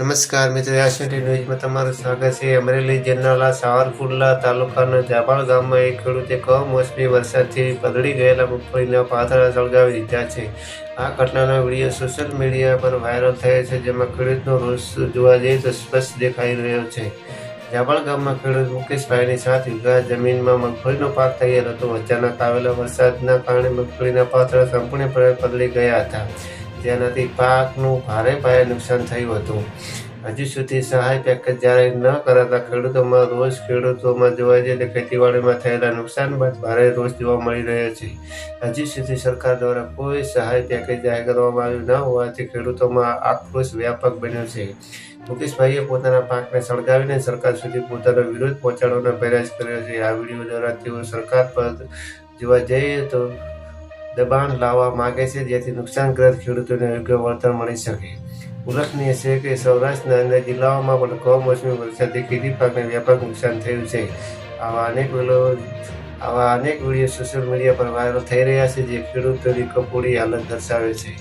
નમસ્કાર મિત્રો આશિટી ન્યૂઝમાં તમારું સ્વાગત છે. અમરેલી જિલ્લાના સાવરકુંડલા તાલુકાના જાબાળ ગામમાં એક ખેડૂતે કમોસમી વરસાદથી પલળી ગયેલા મગફળીના પાથરા સળગાવી દીધા છે. આ ઘટનાનો વીડિયો સોશિયલ મીડિયા પર વાયરલ થયો છે, જેમાં ખેડૂતનો રોષ જોવા જઈએ તો સ્પષ્ટ દેખાઈ રહ્યો છે. જાબાળ ગામમાં ખેડૂત મુકેશભાઈની સાત વીઘા જમીનમાં મગફળીનો પાક તૈયાર હતો. અચાનક આવેલા વરસાદના કારણે મગફળીના પાથરા સંપૂર્ણપણે પલળી ગયા હતા. જેનાથી પાકનું ભારે પાયે નુકસાન થયું હતું. હજુ સુધી સહાય પેકેજ જાહેર ન કરાતા ખેડૂતોમાં રોષ ખેડૂતોમાં જોવા જઈએ તો ખેતીવાડીમાં થયેલા નુકસાન બાદ ભારે રોષ જોવા મળી રહ્યો છે. હજી સુધી સરકાર દ્વારા કોઈ સહાય પેકેજ જાહેર કરવામાં આવ્યું ન હોવાથી ખેડૂતોમાં આક્રોશ વ્યાપક બન્યો છે. મુકેશભાઈએ પોતાના પાકને સળગાવીને સરકાર સુધી પોતાનો વિરોધ પહોંચાડવાનો પ્રયાસ કર્યો છે. આ વીડિયો દ્વારા તેઓ સરકાર પર જોવા જઈએ તો દબાણ લાવવા માગે છે, જેથી નુકસાનગ્રસ્ત ખેડૂતોને યોગ્ય વળતર મળી શકે. ઉલ્લેખનીય છે કે સૌરાષ્ટ્રના અન્ય જિલ્લાઓમાં પણ કમોસમી વરસાદથી ખેતી પાકને વ્યાપક નુકસાન થયું છે. આવા અનેક વેલો, આવા અનેક વીડિયો સોશિયલ મીડિયા પર વાયરલ થઈ રહ્યા છે, જે ખેડૂતોની કપોળી હાલત દર્શાવે છે.